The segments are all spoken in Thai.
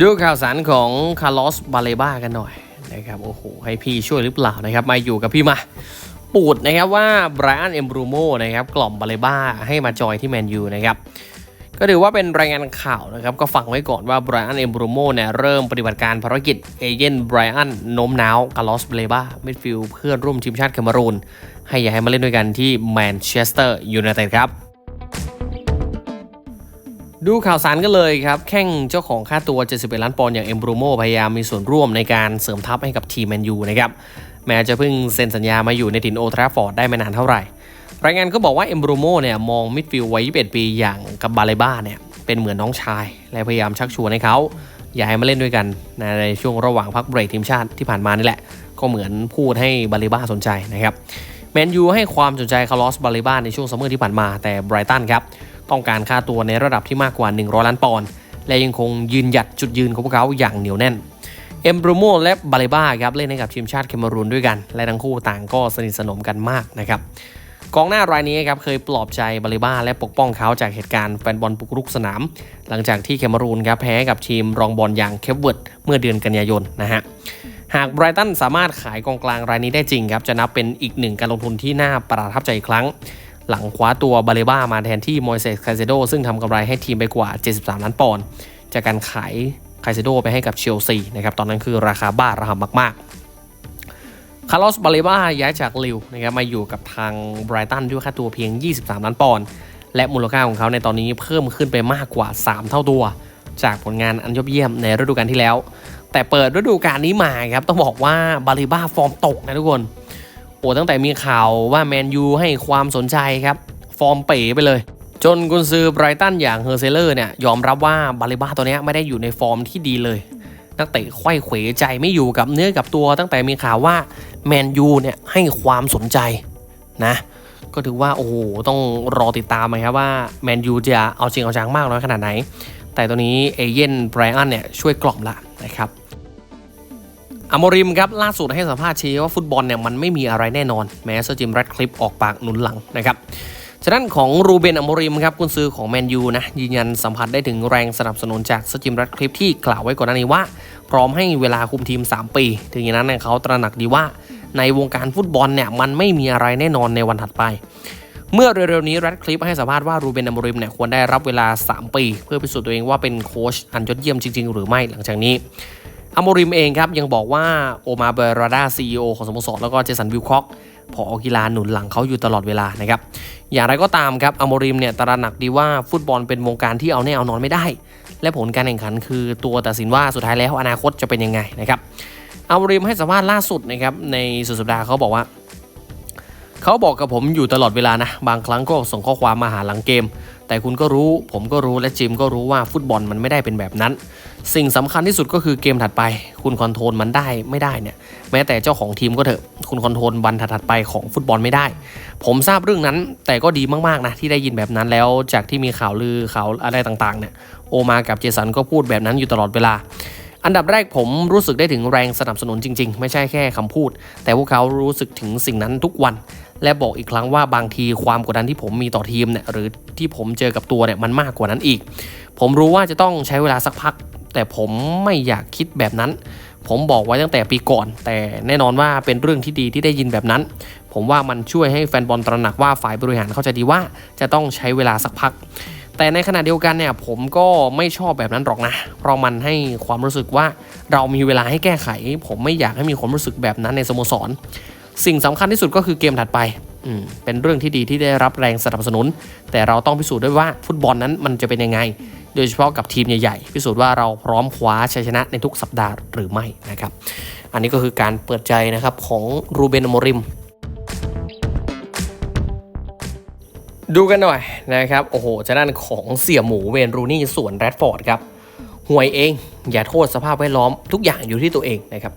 ดูข่าวสารของคาร์ลอสบาเลบ้ากันหน่อยนะครับโอ้โหให้พี่ช่วยหรือเปล่านะครับ มาอยู่กับพี่มาปูดนะครับว่าไบรอันเอมบรูโมนะครับกล่อมบาเลบ้าให้มาจอยที่แมนยูนะครับก็ถือว่าเป็นรายงานข่าวนะครับ ก็ฟังไว้ก่อนว่าไบรอันเอมบรูโมเนี่ยเริ่มปฏิบัติการภารกิจเอเจนต์ไบรอันโน้มน้าวคาร์ลอสบาเลบ้ามิดฟิลด์เพื่อนร่วมทีมชาติแคนารูนให้ย้ายมาเล่นด้วยกันที่แมนเชสเตอร์ยูไนเต็ดครับ ดูข่าวสารกันเลยครับ แข่งเจ้าของค่าตัว 71 ล้านปอนด์อย่างเอ็มบรูโมพยายามมีส่วนร่วมในการเสริมทัพให้กับทีมแมนยูนะครับ แม้จะเพิ่งเซ็นสัญญามาอยู่ในถิ่นโอทราฟอร์ดได้ไม่นานเท่าไหร่ รายงานก็บอกว่าเอ็มบรูโมเนี่ยมองมิดฟิลด์วัย 21 ปีอย่างกับบาเลบ้าเนี่ยเป็นเหมือนน้องชาย และพยายามชักชวนให้เขาอยากมาเล่นด้วยกันในช่วงระหว่างพักเบรกทีมชาติที่ผ่านมานี่แหละ ก็เหมือนพูดให้บาเลบ้าสนใจนะครับแมนยูให้ความสนใจคาร์ลอสบาเลบ้าในช่วงซัมเมอร์ที่ผ่านมาแต่ไบรตันครับ ต้องการค่าตัวในระดับที่มากกว่า 100 ล้านปอนด์และยังคงยืนหยัดจุดยืนของพวกเขาอย่างเหนียวแน่น เอมบรูโมและบาเลบ้าครับเล่นให้กับทีมชาติเคมารูนด้วยกัน และทั้งคู่ต่างก็สนิทสนมกันมากนะครับกองหน้ารายนี้ครับเคยปลอบใจบาเลบ้าและปกป้องเขาจากเหตุการณ์แฟนบอลปุกรุกสนาม หลังจากที่เคมารูนครับแพ้กับทีมรองบอลอย่างเคปเวิร์ดเมื่อเดือนกันยายนนะฮะหากไบรตันสามารถขายกองกลางรายนี้ได้จริงครับจะนับเป็นอีกหนึ่งการลงทุนที่น่าประทับใจอีกครั้ง หลังคว้าตัวบาเลบ้ามาแทนที่มอยเซสคาเซโดซึ่งทำกำไรให้ทีมไปกว่า 73 ล้านปอนด์จากการขายคาเซโดไปให้กับเชลซีนะครับตอนนั้นคือราคาบ้าระห่ำมากๆคาร์ลอสบาเลบ้าย้ายจากลิวนะครับมาอยู่กับทางไบรตันด้วยค่าตัวเพียง 23 ล้านปอนด์และมูลค่าของเขาในตอนนี้เพิ่มขึ้นไปมากกว่า 3 เท่าตัว จากผลงานอันยอดเยี่ยมในฤดูกาลที่แล้ว แต่เปิดฤดูกาลนี้มาครับต้องบอกว่าบาเลบ้าฟอร์มตกนะทุกคน โอ้ตั้งแต่มีข่าวว่าแมนยูให้ความสนใจครับ ฟอร์มเป๋ไปเลย จนกุนซือไบรตันอย่างเฮอร์เซเลอร์เนี่ยยอมรับว่าบาเลบ้าตัวนี้ไม่ได้อยู่ในฟอร์มที่ดีเลย นักเตะไข้เขวใจไม่อยู่กับเนื้อกับตัว ตั้งแต่มีข่าวว่าแมนยูเนี่ยให้ความสนใจนะก็ถือว่า โอ้โห ต้องรอติดตามนะครับว่าแมนยูจะเอาจริงเอาจังมากน้อยขนาดไหน แต่ตัวนี้เอเย่นไบรอันเนี่ยช่วยกล่อมละนะครับ อโมริมครับล่าสุดให้สัมภาษณ์ชี้ว่าฟุตบอลเนี่ยมันไม่มีอะไรแน่นอน แม้เซอร์จิมแรดคลิปออกปากหนุนหลังนะครับฉะนั้นของรูเบนอโมริมครับกุนซือของแมนยูนะยืนยันสัมผัสได้ถึงแรงสนับสนุนจากเซอร์จิมแรดคลิปที่กล่าวไว้ก่อนหน้านี้ว่า พร้อมให้เวลาคุมทีม 3 ปี ถึงอย่างนั้นเขาตระหนักดีว่าในวงการฟุตบอลเนี่ยมันไม่มีอะไรแน่นอนในวันถัดไป เมื่อเร็วๆนี้แรดคลิปให้สัมภาษณ์ว่ารูเบนอโมริมเนี่ยควรได้รับเวลา 3 ปี เพื่อพิสูจน์ตัวเองว่าเป็นโค้ชอันยอดเยี่ยมจริง ๆ หรือไม่หลังจากนี้ อโมริมเองครับ ยังบอกว่าโอมาเบราดาซีอของสโมสรแล้วก็เจสันวิลคอกพอกีฬาหนุนหลังเขาอยู่ตลอดเวลานะครับ อย่างไรก็ตามครับอโมริมเนี่ยตระหนักดีว่าฟุตบอลเป็นวงการที่เอาแน่เอานอนไม่ได้ และผลการแข่งขันคือตัวตัดสินว่าสุดท้ายแล้วอนาคตจะเป็นยังไงนะครับอโมริมให้สัมภาษณ์ล่าสุดนะครับในสุดสัปดาห์เขาบอกว่า เขาบอกกับผมอยู่ตลอดเวลานะ บางครั้งก็ส่งข้อความมาหาหลังเกม แต่คุณก็รู้ ผมก็รู้และจิมก็รู้ว่าฟุตบอลมันไม่ได้เป็นแบบนั้น สิ่งสำคัญที่สุดก็คือเกมถัดไป คุณคอนโทรลมันได้ไม่ได้เนี่ย แม้แต่เจ้าของทีมก็เถอะ คุณคอนโทรลวันถัดไปของฟุตบอลไม่ได้ ผมทราบเรื่องนั้น แต่ก็ดีมากๆนะที่ได้ยินแบบนั้นแล้วจากที่มีข่าวลือข่าวอะไรต่างๆเนี่ยโอมากับเจสันก็พูดแบบนั้นอยู่ตลอดเวลาอันดับแรกผมรู้สึกได้ถึงแรงสนับสนุนจริง ๆ ไม่ใช่แค่คำพูด แต่พวกเขารู้สึกถึงสิ่งนั้นทุกวัน และบอกอีกครั้งว่าบางทีความกดดันที่ผมมีต่อทีมเนี่ยหรือที่ผมเจอกับตัวเนี่ยมันมากกว่านั้นอีก ผมรู้ว่าจะต้องใช้เวลาสักพัก แต่ผมไม่อยากคิดแบบนั้น ผมบอกไว้ตั้งแต่ปีก่อน แต่แน่นอนว่าเป็นเรื่องที่ดีที่ได้ยินแบบนั้น ผมว่ามันช่วยให้แฟนบอลตระหนักว่าฝ่ายบริหารเข้าใจดีว่าจะต้องใช้เวลาสักพักแต่ในขณะเดียวกันเนี่ยผมก็ไม่ชอบแบบนั้นหรอกนะ เพราะมันให้ความรู้สึกว่าเรามีเวลาให้แก้ไข ผมไม่อยากให้มีความรู้สึกแบบนั้นในสโมสร สิ่งสำคัญที่สุดก็คือเกมถัดไปเป็นเรื่องที่ดีที่ได้รับแรงสนับสนุน แต่เราต้องพิสูจน์ด้วยว่าฟุตบอลนั้นมันจะเป็นยังไง โดยเฉพาะกับทีมใหญ่ๆ พิสูจน์ว่าเราพร้อมคว้าชัยชนะในทุกสัปดาห์หรือไม่นะครับ อันนี้ก็คือการเปิดใจนะครับของรูเบนอโมริม ดูกันหน่อยนะครับโอ้โหจะด้านของเสี่ยหมูเวนรูนี่ส่วนแรดฟอร์ดครับห่วยเอง อย่าโทษสภาพแวดล้อมทุกอย่างอยู่ที่ตัวเองนะครับ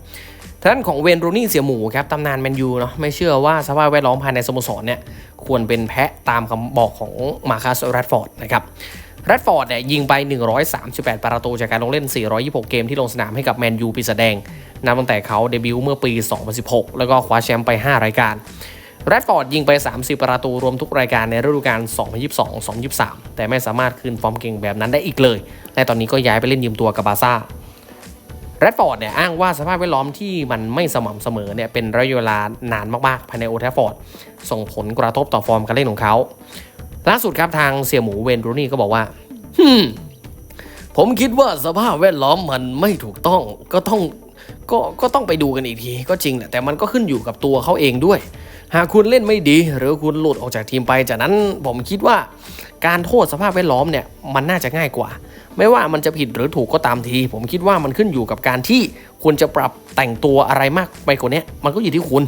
ทางด้านของเวนรูนี่เสี่ยหมูครับตำนานแมนยูเนาะไม่เชื่อว่าสภาพแวดล้อมภายในสโมสรเนี่ยควรเป็นแพะตามคำบอกของมาคัสแรดฟอร์ดนะครับแรดฟอร์ดเนี่ยยิงไป 138 ประตูจากการลงเล่น 426 เกมที่ลงสนามให้กับแมนยูปีศาจแดงนับตั้งแต่เขาเดบิวต์เมื่อปี 2016 แล้วก็คว้าแชมป์ไป 5 รายการแรดฟอร์ดยิงไป 30 ประตูรวมทุกรายการในฤดูกาล 2022-2023 แต่ไม่สามารถคืนฟอร์มเก่งแบบนั้นได้อีกเลย และตอนนี้ก็ย้ายไปเล่นยืมตัวกับบาซ่า แรดฟอร์ดเนี่ยอ้างว่าสภาพแวดล้อมที่มันไม่สม่ำเสมอเนี่ยเป็นระยะเวลานานมากๆ ภายในโอทฟฟอร์ด ส่งผลกระทบต่อฟอร์มการเล่นของเขา ล่าสุดครับทางเสี่ยหมูเวนรูนี่ก็บอกว่าฮึมผมคิดว่าสภาพแวดล้อมมันไม่ถูกต้องก็ต้องก็ก็ต้องไปดูกันอีกที ก็จริงแหละแต่มันก็ขึ้นอยู่กับตัวเขาเองด้วย หากคุณเล่นไม่ดี หรือคุณหลุดออกจากทีมไป จากนั้นผมคิดว่าการโทษสภาพแวดล้อมเนี่ยมันน่าจะง่ายกว่า ไม่ว่ามันจะผิดหรือถูกก็ตามที ผมคิดว่ามันขึ้นอยู่กับการที่คุณจะปรับแต่งตัวอะไรมากไปกว่านี้มันก็อยู่ที่คุณ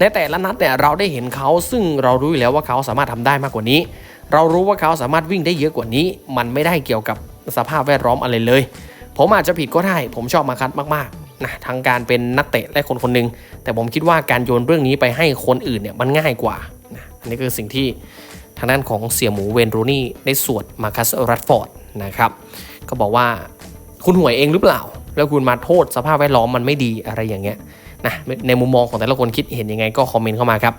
ในแต่ละนัดเนี่ยเราได้เห็นเขาซึ่งเรารู้อยู่แล้วว่าเขาสามารถทำได้มากกว่านี้ เรารู้ว่าเขาสามารถวิ่งได้เยอะกว่านี้ มันไม่ได้เกี่ยวกับสภาพแวดล้อมอะไรเลย ผมอาจจะผิดก็ได้ ผมชอบมาคัดมากๆ นะทั้งการเป็นนักเตะและคนคนหนึ่งแต่ผมคิดว่าการโยนเรื่องนี้ไปให้คนอื่นเนี่ยมันง่ายกว่านะอันนี้คือสิ่งที่ทางด้านของเสี่ยหมูเวนรูนี่ได้สวดมาคัสรัตฟอร์ดนะครับก็บอกว่าคุณห่วยเองหรือเปล่า แล้วคุณมาโทษสภาพแวดล้อมมันไม่ดีอะไรอย่างเงี้ยนะในมุมมองของแต่ละคนคิดเห็นยังไงก็คอมเมนต์เข้ามาครับ